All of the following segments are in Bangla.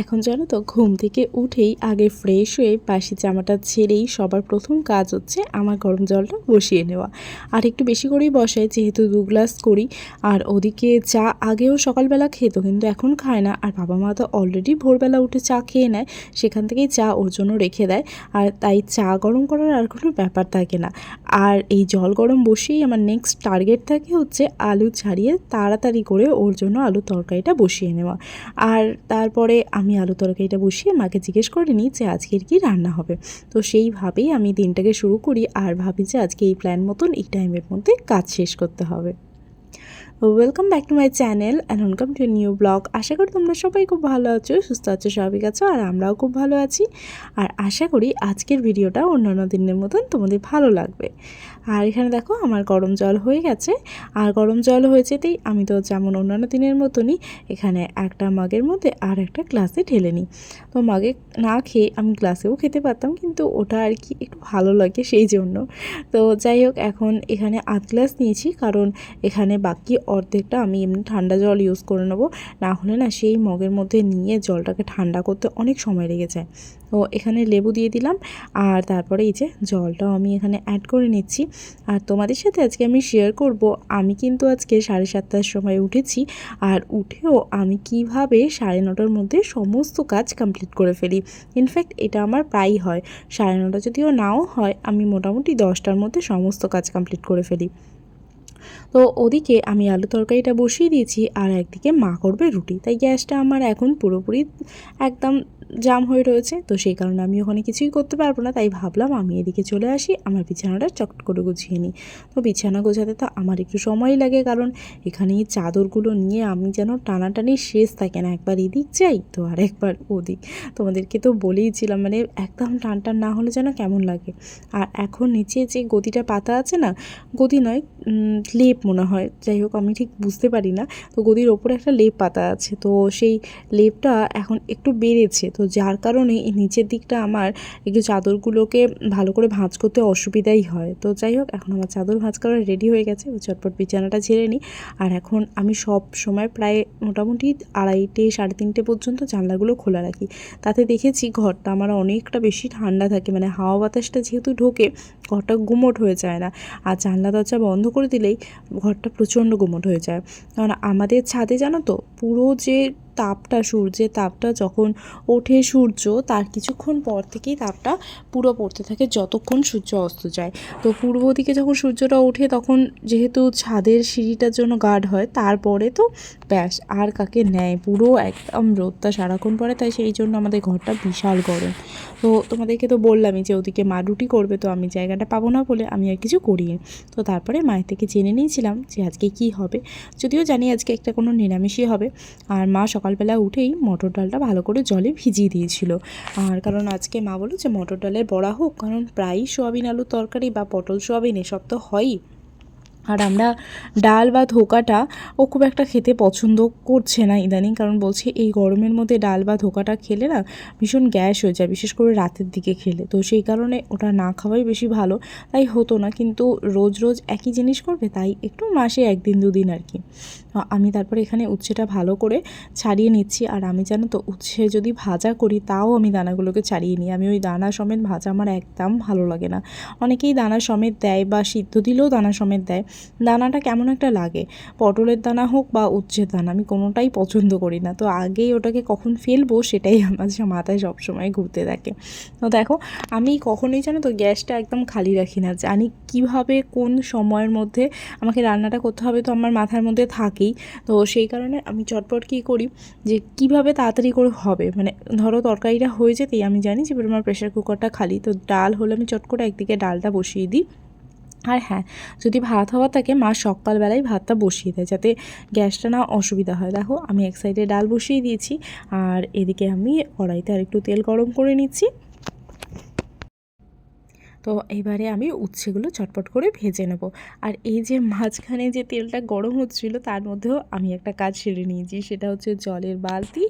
এখন জানো তো, ঘুম থেকে উঠেই আগে ফ্রেশ হয়ে বাসি জামাটা ছেড়েই সবার প্রথম কাজ হচ্ছে আমার গরম জলটা বসিয়ে নেওয়া। আর একটু বেশি করেই বসাই, যেহেতু দু গ্লাস করি। আর ওদিকে চা আগেও সকালবেলা খেত, কিন্তু এখন খায় না। আর বাবা মা তো অলরেডি ভোরবেলা উঠে চা খেয়ে নেয়, সেখান থেকেই চা ওর জন্য রেখে দেয়। আর তাই চা গরম করার আর কোনো ব্যাপার থাকে না। আর এই জল গরম বসিয়েই আমার নেক্সট টার্গেট থাকে হচ্ছে আলু ছাড়িয়ে তাড়াতাড়ি করে ওর জন্য আলু তরকারিটা বসিয়ে নেওয়া। আর তারপরে আমি আলু তরকারিটা বসিয়ে মাকে জিজ্ঞেস করে নিই যে আজকের কি রান্না হবে। তো সেইভাবেই আমি দিনটাকে শুরু করি আর ভাবি যে আজকে এই প্ল্যান মতন এই টাইমের মধ্যে কাজ শেষ করতে হবে। Welcome back to my channel and welcome to new blog আশা করি তোমরা সবাই খুব ভালো আছো, সুস্থ আছো, স্বাভাবিক আছো আর আমরাও খুব ভালো আছি। আর আশা করি আজকের ভিডিওটা অন্যান্য দিনের মতন তোমাদের ভালো লাগবে। আর এখানে দেখো আমার গরম জল হয়ে গেছে। আর গরম জল হয়েছেতেই আমি তো যেমন অন্যান্য দিনের মতনই এখানে একটা মাগের মধ্যে আর একটা গ্লাসে ঢেলে নিই। তো মাগে না খেয়ে আমি গ্লাসেও খেতে পারতাম, কিন্তু ওটা আর কি একটু ভালো লাগে সেই জন্য। তো যাই হোক, এখন এখানে আধ গ্লাস নিয়েছি, কারণ এখানে বাকি অর্ধেকটা আমি এমনি ঠান্ডা জল ইউজ করে নেব। না হলে না সেই মগের মধ্যে নিয়ে জলটাকে ঠান্ডা করতে অনেক সময় লেগে যায়। তো এখানে লেবু দিয়ে দিলাম। আর তারপরে এই যে জলটাও আমি এখানে অ্যাড করে নিচ্ছি। আর তোমাদের সাথে আজকে আমি শেয়ার করব, আমি কিন্তু আজকে সাড়ে সাতটার সময় উঠেছি। আর উঠেও আমি কীভাবে সাড়ে নটার মধ্যে সমস্ত কাজ কমপ্লিট করে ফেলি। ইনফ্যাক্ট এটা আমার প্রায়ই হয়। সাড়ে নটা যদিও নাও হয়, আমি মোটামুটি দশটার মধ্যে সমস্ত কাজ কমপ্লিট করে ফেলি। তো ওদিকে আমি আলু তরকারিটা বসিয়ে দিয়েছি, আর একদিকে মা করবে রুটি। তাই গ্যাসটা আমার এখন পুরোপুরি একদম জাম হয়ে রয়েছে, তো সেই কারণে আমি ওখানে কিছুই করতে পারব না, তাই ভাবলাম আমি এদিকে চলে আসি, আমার বিছানাটা চট করে গুছিয়ে নিই। তো বিছানা গোছাতে তো আমার একটু সময় লাগে, কারণ এখানে চাদরগুলো নিয়ে আমি যেন টানাটানি শেষ থাকে না, একবার এদিক যাই তো আর একবার ওদিক। তোমাদেরকে তো বলেইছিলাম মানে একদম টান টান না হলে যেন কেমন লাগে। আর এখন নিচে যে গদিটা পাতা আছে না, গদি নয় লেপ মনে হয়, যাই হোক আমি ঠিক বুঝতে পারি না, তো গদির ওপরে একটা লেপ পাতা আছে, তো সেই লেপটা এখন একটু বেড়েছে, তো যার কারণে এই নিচের দিকটা আমার একটু চাদরগুলোকে ভালো করে ভাঁজ করতে অসুবিধাই হয়। তো যাই হোক, এখন আমার চাদর ভাঁজ করা রেডি হয়ে গেছে। চটপট বিছানাটা ঝেড়ে নিই। আর এখন আমি সব সময় প্রায় মোটামুটি আড়াইটে, সাড়ে তিনটে পর্যন্ত জানলাগুলো খোলা রাখি। তাতে দেখেছি ঘরটা আমার অনেকটা বেশি ঠান্ডা থাকে। মানে হাওয়া বাতাসটা যেহেতু ঢোকে, ঘরটা গুমোট হয়ে যায় না। আর জানলা, দরজা বন্ধ করে দিলেই ঘরটা প্রচণ্ড গুমোট হয়ে যায়। কারণ আমাদের ছাদে জানো তো পুরো যে তাপটা, সূর্যের তাপটা যখন ওঠে সূর্য, তার কিছুক্ষণ পর থেকেই তাপটা পুরো পড়তে থাকে যতক্ষণ সূর্য অস্ত যায়। তো পূর্ব দিকে যখন সূর্যটা ওঠে, তখন যেহেতু ছাদের সিঁড়িটার জন্য গার্ড হয়, তারপরে তো ব্যাস, আর কাকে নেয়? পুরো একদম রোদটা সারাক্ষণ পরে তাই সেই জন্য আমাদের ঘরটা বিশাল গরম। তো তোমাদেরকে তো বললামই যে ওদিকে মা রুটি করবে, তো আমি জায়গাটা পাবো না বলে আমি আর কিছু করি তো তারপরে মায়ের থেকে জেনে নিয়েছিলাম যে আজকে কি হবে। যদিও জানি আজকে একটা কোনো নিরামিষই হবে। আর মা সকালবেলা উঠেই মটর ডালটা ভালো করে জলে ভিজিয়ে দিয়েছিল। আর কারণ আজকে মা বলো যে মটর ডালের বড়া হোক, কারণ প্রায়ই সোয়াবিন আলুর তরকারি বা পটল সোয়াবিন এসব তো হয়ই। আর আমরা ডাল বা ধোকাটা, ও খুব একটা খেতে পছন্দ করছে না ইদানিং, কারণ বলছে এই গরমের মধ্যে ডাল বা ধোকাটা খেলে না ভীষণ গ্যাস হয়ে যায়, বিশেষ করে রাতের দিকে খেলে। তো সেই কারণে ওটা না খাওয়াই বেশি ভালো, তাই হতো না, কিন্তু রোজ রোজ একই জিনিস করবে, তাই একটু মাসে একদিন দুদিন আর কি। আমি তারপরে এখানে উচ্ছেটা ভালো করে ছাড়িয়ে নিচ্ছি, আর আমি জানো তো উচ্ছে যদি ভাজা করি, তাও আমি দানাগুলোকে ছাড়িয়ে নিই। আমি ওই দানা সমেত ভাজা আমার একদম ভালো লাগে না। অনেকেই দানা সমেত দেয় বা সিদ্ধ দিলেও দানা সমেত দেয় দানাটা কেমন একটা লাগে? পটলের দানা হোক বা উচ্ছের দানা, আমি কোনোটাই পছন্দ করি না। তো আগেই ওটাকে কখন ফেলব সেটাই আমার মাথায় সবসময় ঘুরতে থাকে। তো দেখো, আমি কখনোই জানো তো গ্যাসটা একদম খালি রাখি না। জানি কীভাবে কোন সময়ের মধ্যে আমাকে রান্নাটা করতে হবে তো আমার মাথার মধ্যে থাকেই। তো সেই কারণে আমি চটপট কী করি যে কীভাবে তাড়াতাড়ি করে হবে? মানে ধরো তরকারিটা হয়ে যেতেই আমি জানি যে আমার প্রেশার কুকারটা খালি। তো ডাল হলে আমি চট করে একদিকে ডালটা বসিয়ে দিই। আর হ্যাঁ যদি ভাত হওয়া থাকে, মা সকালবেলায় ভাতটা বসিয়ে দেয় যাতে গ্যাসটা না অসুবিধা হয়। দেখো, আমি এক সাইডে ডাল বসিয়ে দিয়েছি, আর এদিকে আমি কড়াইতে আর একটু তেল গরম করে নিচ্ছি। তো এবারে আমি উচ্ছেগুলো চটপট করে ভেজে নেব। আর এই যে মাঝখানে যে তেলটা গরম হচ্ছিল, তার মধ্যেও আমি একটা কাজ সেরে নিয়েছি, সেটা হচ্ছে জলের বালতি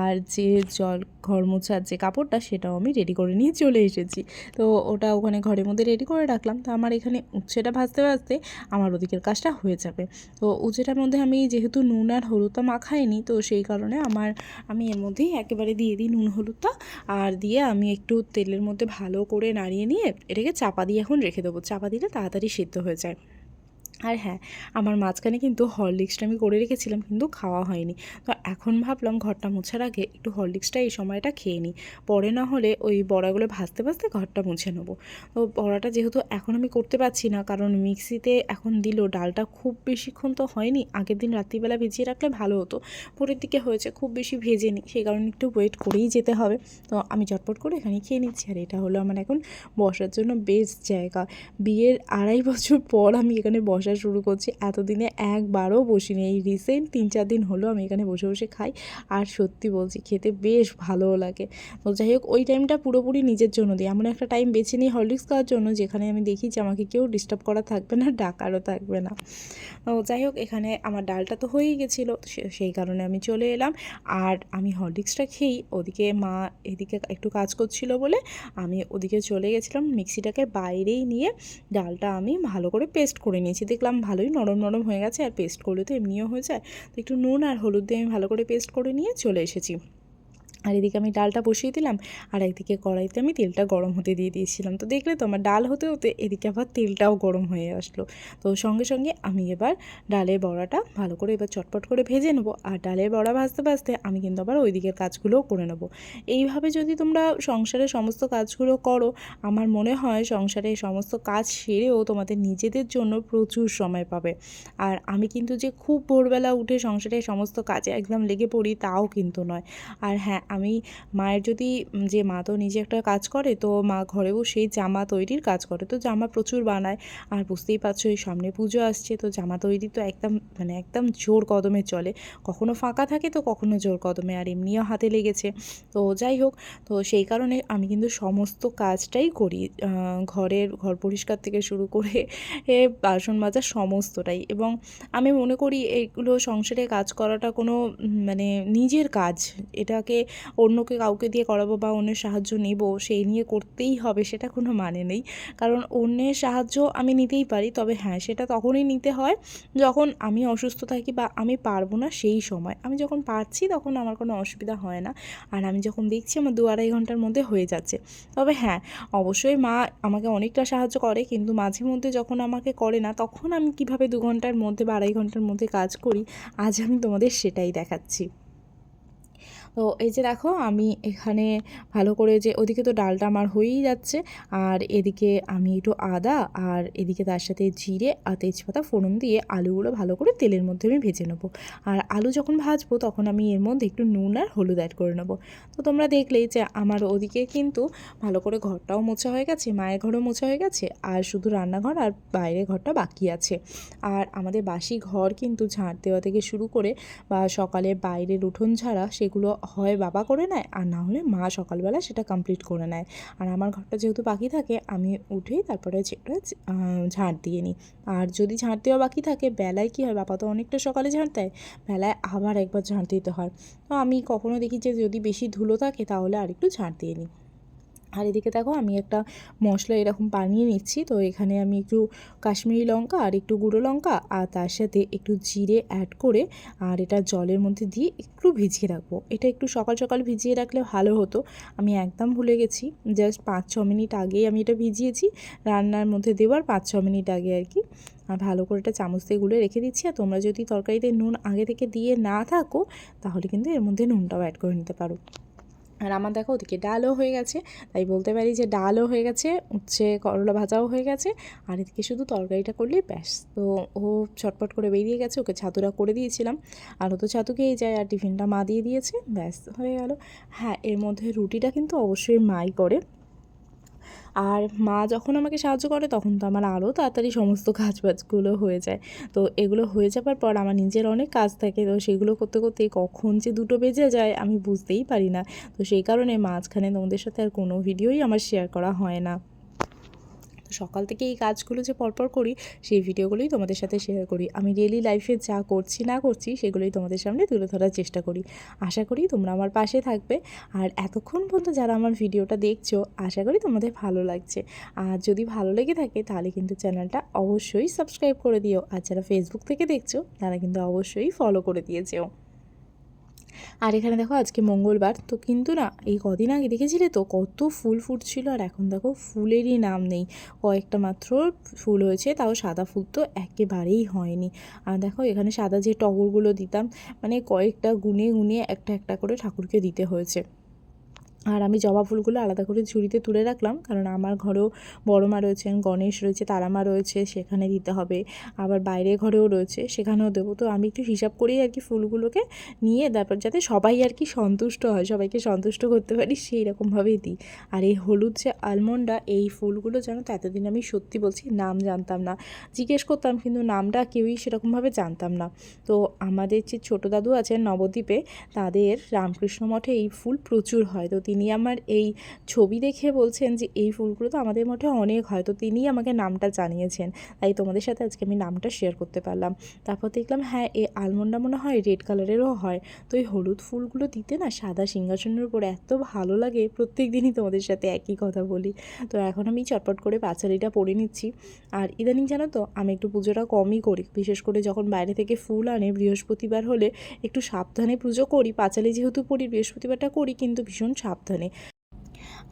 আর যে জল ঘর মোছার যে কাপড়টা, সেটাও আমি রেডি করে নিয়ে চলে এসেছি। তো ওটা ওখানে ঘরের মধ্যে রেডি করে রাখলাম। তো আমার এখানে উচ্ছেটা ভাজতে ভাজতে আমার ওদিকের কাজটা হয়ে যাবে। তো উচ্ছেটার মধ্যে আমি যেহেতু নুন আর হলুদটা মাখাইনি, তো সেই কারণে আমার, আমি এর মধ্যেই একেবারে দিয়ে দিই নুন, হলুদটা। আর দিয়ে আমি একটু তেলের মধ্যে ভালো করে নাড়িয়ে নিয়ে এটাকে চাপা দিয়ে এখন রেখে দেবো। চাপা দিলে তাড়াতাড়ি সিদ্ধ হয়ে যায়। আর হ্যাঁ আমার মাঝখানে কিন্তু হরলিক্সটা আমি করে রেখেছিলাম কিন্তু খাওয়া হয়নি। তো এখন ভাবলাম ঘরটা মোছার আগে একটু হরলিক্সটা এই সময়টা খেয়ে নিই। পরে না হলে ওই বড়াগুলো ভাজতে ভাজতে ঘরটা মুছে নেব। তো বড়াটা যেহেতু এখন আমি করতে পারছি না, কারণ মিক্সিতে এখন দিল, ডালটা খুব বেশিক্ষণ তো হয়নি। আগের দিন রাত্রিবেলা ভিজিয়ে রাখলে ভালো হতো। পরের দিকে হয়েছে খুব বেশি ভেজে নিই সেই কারণে একটু ওয়েট করেই যেতে হবে। তো আমি চটপট করে এখানে খেয়ে নিচ্ছি। আর এটা হলো আমার এখন বসার জন্য বেস্ট জায়গা। বিয়ের আড়াই বছর পর আমি এখানে বসা শুরু করছি। এতদিনে একবারও বসিনি। এই রিসেন্ট তিন চার দিন হলো আমি এখানে বসে বসে খাই। আর সত্যি বলছি, খেতে বেশ ভালোও লাগে। তো যাই হোক, ওই টাইমটা পুরোপুরি নিজের জন্য দিই। এমন একটা টাইম বেছে নিই হরলিক্স খাওয়ার জন্য? যেখানে আমি দেখি যে আমাকে কেউ ডিস্টার্ব করা থাকবে না, ডাকারও থাকবে না। যাই হোক, এখানে আমার ডালটা তো হয়েই গেছিল। সেই কারণে আমি চলে এলাম। আর আমি হরলিক্সটা খেয়েই ওদিকে মা এদিকে একটু কাজ করছিল বলে আমি ওদিকে চলে গেছিলাম। মিক্সিটাকে বাইরেই নিয়ে ডালটা আমি ভালো করে পেস্ট করে নিয়েছি। দেখলাম ভালোই নরম নরম হয়ে গেছে আর পেস্ট করলে তো এমনিও হয়ে যায়। তো একটু নুন আর হলুদ দিয়ে আমি ভালো করে পেস্ট করে নিয়ে চলে এসেছি। আর এদিকে আমি ডালটা বসিয়ে দিলাম, আর একদিকে কড়াইতে আমি তেলটা গরম হতে দিয়ে দিয়েছিলাম। তো দেখলে তো আমার ডাল হতে হতে এদিকে আবার তেলটাও গরম হয়ে আসলো। তো সঙ্গে সঙ্গে আমি এবার ডালের বড়াটা ভালো করে এবার চটপট করে ভেজে নেব, আর ডালের বড়া ভাজতে ভাজতে আমি কিন্তু আবার ওই দিকের কাজগুলোও করে নেব। এইভাবে যদি তোমরা সংসারের সমস্ত কাজগুলো করো, আমার মনে হয় সংসারে সমস্ত কাজ সেরেও তোমাদের নিজেদের জন্য প্রচুর সময় পাবে। আর আমি কিন্তু যে খুব ভোরবেলা উঠে সংসারের সমস্ত কাজে একদম লেগে পড়ি তাও কিন্তু নয়। আর হ্যাঁ আমি মায়ের যদি যে মা তো নিজে একটা কাজ করে, তো মা ঘরেও সেই জামা তৈরির কাজ করে। তো জামা প্রচুর বানায়। আর বুঝতেই পারছ, এই সামনে পুজো আসছে, তো জামা তৈরি তো একদম মানে একদম জোর কদমে চলে। কখনো ফাঁকা থাকে, তো কখনো জোর কদমে, আর এমনিও হাতে লেগেছে। তো যাই হোক, তো সেই কারণে আমি কিন্তু সমস্ত কাজটাই করি। ঘরের, ঘর পরিষ্কার থেকে শুরু করে বাসন মাজা সমস্তটাই। এবং আমি মনে করি, এগুলো সংসারে কাজ করাটা কোনো মানে নিজের কাজ। এটাকে অন্যকে কাউকে দিয়ে করাবো বা অন্যের সাহায্য নেব, সেই নিয়ে করতেই হবে, সেটা কোনো মানে নেই। কারণ অন্যের সাহায্য আমি নিতেই পারি, তবে হ্যাঁ সেটা তখনই নিতে হয় যখন আমি অসুস্থ থাকি বা আমি পারব না সেই সময়। আমি যখন পারছি তখন আমার কোনো অসুবিধা হয় না। আর আমি যখন দেখছি আমার দু আড়াই ঘণ্টার মধ্যে হয়ে যাচ্ছে। তবে হ্যাঁ অবশ্যই মা আমাকে অনেকটা সাহায্য করে, কিন্তু মাঝে মধ্যে যখন আমাকে করে না, তখন আমি কীভাবে দু ঘণ্টার মধ্যে বা আড়াই ঘণ্টার মধ্যে কাজ করি, আজ আমি তোমাদের সেটাই দেখাচ্ছি। তো এই যে দেখো, আমি এখানে ভালো করে যে ওদিকে তো ডালটা আমার হয়েই যাচ্ছে, আর এদিকে আমি একটু আদা, আর এদিকে তার সাথে জিরে আর তেজপাতা, ফোড়ন দিয়ে আলুগুলো ভালো করে তেলের মধ্যে আমি ভেজে নেব। আর আলু যখন ভাজবো, তখন আমি এর মধ্যে একটু নুন আর হলুদ অ্যাড করে নেব। তো তোমরা দেখলেই যে আমার ওদিকে কিন্তু ভালো করে ঘরটাও মোছা হয়ে গেছে, মায়ের ঘরও মোছা হয়ে গেছে, আর শুধু রান্নাঘর আর বাইরের ঘরটা বাকি আছে। আর আমাদের বাসি ঘর কিন্তু ঝাঁট দেওয়া থেকে শুরু করে বা সকালে বাইরের উঠোন ঝাড়া, সেগুলো হয় বাবা করে নেয়, আর না হলে মা সকালবেলা সেটা কমপ্লিট করে নেয়। আর আমার ঘরটা যেহেতু বাকি থাকে, আমি উঠেই তারপরে সেটা ঝাঁট দিয়ে নিই। আর যদি ঝাঁট দেওয়া বাকি থাকে, বেলায় কী হয়, বাবা তো অনেকটা সকালে ঝাঁট দেয়, বেলায় আবার একবার ঝাঁট দিতে হয়। তো আমি কখনো দেখি যে যদি বেশি ধুলো থাকে, তাহলে আর একটু ঝাঁট দিয়ে নিই। আর এদিকে দেখো আমি একটা মশলা এরকম বানিয়ে নিচ্ছি। তো এখানে আমি একটু কাশ্মীরি লঙ্কা আর একটু গুঁড়ো লঙ্কা আর তার সাথে একটু জিরে অ্যাড করে আর এটা জলের মধ্যে দিয়ে একটু ভিজিয়ে রাখব। এটা একটু সকাল সকাল ভিজিয়ে রাখলে ভালো হতো। আমি একদম ভুলে গেছি। জাস্ট পাঁচ, ছ মিনিট আগেই আমি এটা ভিজিয়েছি। রান্নার মধ্যে দেওয়ার পাঁচ, ছ মিনিট আগে আর কি। আর ভালো করে এটা চামচ দিয়ে গুলে রেখে দিচ্ছি। আর তোমরা যদি তরকারিতে নুন আগে থেকে দিয়ে না থাকো, তাহলে কিন্তু এর মধ্যে নুনটাও অ্যাড করে নিতে পারো। আর আমার দেখো ওদিকে ডালও হয়ে গেছে, তাই বলতে পারি যে ডালও হয়ে গেছে, উচ্ছে, করলা ভাজাও হয়ে গেছে, আর এদিকে শুধু তরকারিটা করলেই ব্যাস। তো ও ছটপট করে বেরিয়ে গেছে, ওকে ছাতুরা করে দিয়েছিলাম, আর ও তো ছাতুকেই যায়, আর টিফিনটা মা দিয়ে দিয়েছে, ব্যাস হয়ে গেল। হ্যাঁ এর মধ্যে রুটিটা কিন্তু অবশ্যই মাই করে আর মা যখন আমাকে সাহায্য করে, তখন তো আমার আরও তাড়াতাড়ি সমস্ত কাজ বাজগুলো হয়ে যায়। তো এগুলো হয়ে যাবার পর আমার নিজের অনেক কাজ থাকে, তো সেগুলো করতে করতে কখন যে দুটো বেজে যায়, আমি বুঝতেই পারি না। তো সেই কারণে মাঝখানে তোমাদের সাথে আর কোনো ভিডিওই আমার শেয়ার করা হয় না। সকাল থেকে এই কাজগুলো যে পরপর করি, সেই ভিডিওগুলোই তোমাদের সাথে শেয়ার করি। আমি ডেলি লাইফে যা করছি, না করছি, সেগুলোই তোমাদের সামনে তুলে ধরার চেষ্টা করি। আশা করি তোমরা আমার পাশে থাকবে। আর এতক্ষণ পর্যন্ত যারা আমার ভিডিওটা দেখছ, আশা করি তোমাদের ভালো লাগছে। আর যদি ভালো লেগে থাকে, তাহলে কিন্তু চ্যানেলটা অবশ্যই সাবস্ক্রাইব করে দিও। আর যারা ফেসবুক থেকে দেখছ, তারা কিন্তু অবশ্যই ফলো করে দিয়েছেও আর এখানে দেখো আজকে মঙ্গলবার, তো কিন্তু না, এই কদিন আগে দেখেছিলে তো কত ফুল ফুটছিল? আর এখন দেখো ফুলেরই নাম নেই। কয়েকটা মাত্র ফুল হয়েছে, তাও সাদা ফুল তো একেবারেই হয়নি। আর দেখো এখানে সাদা যে টগরগুলো দিতাম মানে কয়েকটা গুনে গুনে একটা একটা করে ঠাকুরকে দিতে হয়েছে। আর আমি জবা ফুলগুলো আলাদা করে ঝুড়িতে তুলে রাখলাম, কারণ আমার ঘরেও বড় মা রয়েছেন, গণেশ রয়েছে তারা মা রয়েছে, সেখানে দিতে হবে। আবার বাইরে ঘরেও রয়েছে, সেখানেও দেবো। তো আমি একটু হিসাব করেই আর কি ফুলগুলোকে নিয়ে তারপর যাতে সবাই আর কি সন্তুষ্ট হয়, সবাইকে সন্তুষ্ট করতে পারি, সেই রকমভাবেই দিই। আর এই হলুদ যে আলমন্ডা এই ফুলগুলো জানো তো এতদিন আমি সত্যি বলছি নাম জানতাম না। জিজ্ঞেস করতাম, কিন্তু নামটা কেউই সেরকমভাবে জানতাম না। তো আমাদের যে ছোটো দাদু আছেন নবদ্বীপে, তাদের রামকৃষ্ণ মঠে এই ফুল প্রচুর হয়। তো তিনি আমার এই ছবি দেখে বলছেন যে, এই ফুলগুলো তো আমাদের মঠে অনেক হয়। তো তিনিই আমাকে নামটা জানিয়েছেন। তাই তোমাদের সাথে আজকে আমি নামটা শেয়ার করতে পারলাম। তারপর দেখলাম হ্যাঁ এই আলমন্ডা মনে হয় রেড কালারেরও হয়। তো এই হলুদ ফুলগুলো দিতে না সাদা সিংহাসনের উপর এত ভালো লাগে প্রত্যেক দিনই তোমাদের সাথে একই কথা বলি। তো এখন আমি চটপট করে পাঁচালিটা পরে নিচ্ছি। আর ইদানিং জানো তো, আমি একটু পুজোটা কমই করি। বিশেষ করে যখন বাইরে থেকে ফুল আনে, বৃহস্পতিবার হলে একটু সাবধানে পুজো করি। পাঁচালি যেহেতু পড়ি বৃহস্পতিবারটা করি, কিন্তু ভীষণ সাবধানে সাবধানে।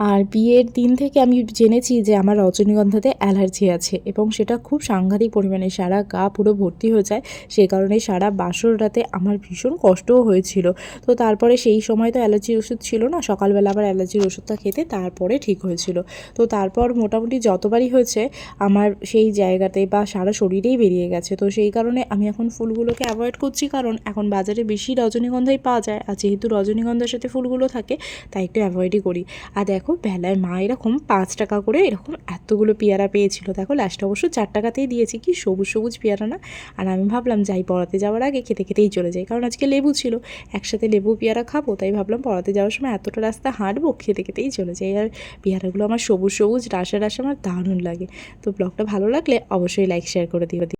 আর বিয়ের দিন থেকে আমি জেনেছি যে আমার রজনীগন্ধাতে অ্যালার্জি আছে এবং সেটা খুব সাংঘাতিক পরিমাণে সারা গা পুরো ভর্তি হয়ে যায়। সেই কারণে সারা বাসর রাতে আমার ভীষণ কষ্টও হয়েছিল। তো তারপরে সেই সময় তো অ্যালার্জির ওষুধ ছিল না, সকালবেলা আবার অ্যালার্জির ওষুধটা খেতে তারপরে ঠিক হয়েছিল। তো তারপর মোটামুটি যতবারই হয়েছে আমার সেই জায়গাতে বা সারা শরীরেই বেরিয়ে গেছে। তো সেই কারণে আমি এখন ফুলগুলোকে অ্যাভয়েড করছি কারণ এখন বাজারে বেশি রজনীগন্ধাই পাওয়া যায়। আর যেহেতু রজনীগন্ধার সাথে ফুলগুলো থাকে, তাই একটু অ্যাভয়েডই করি। আর দেখো বেলায় মা এরকম পাঁচ টাকা করে এরকম এতগুলো পেয়ারা পেয়েছিল। দেখো লাস্টে অবশ্য চার টাকাতেই দিয়েছি। কি সবুজ সবুজ পেয়ারা না? আর আমি ভাবলাম যাই পড়াতে যাওয়ার আগে খেতে খেতেই চলে যাই। কারণ আজকে লেবু ছিল। একসাথে লেবু পেয়ারা খাব, তাই ভাবলাম পড়াতে যাওয়ার সময় এতটা রাস্তা হাঁটবো, খেতে খেতেই চলে যাই। আর পেয়ারাগুলো আমার সবুজ সবুজ, রাসা রাসা আমার দারুণ লাগে। তো ব্লগটা ভালো লাগলে অবশ্যই লাইক শেয়ার করে দিও।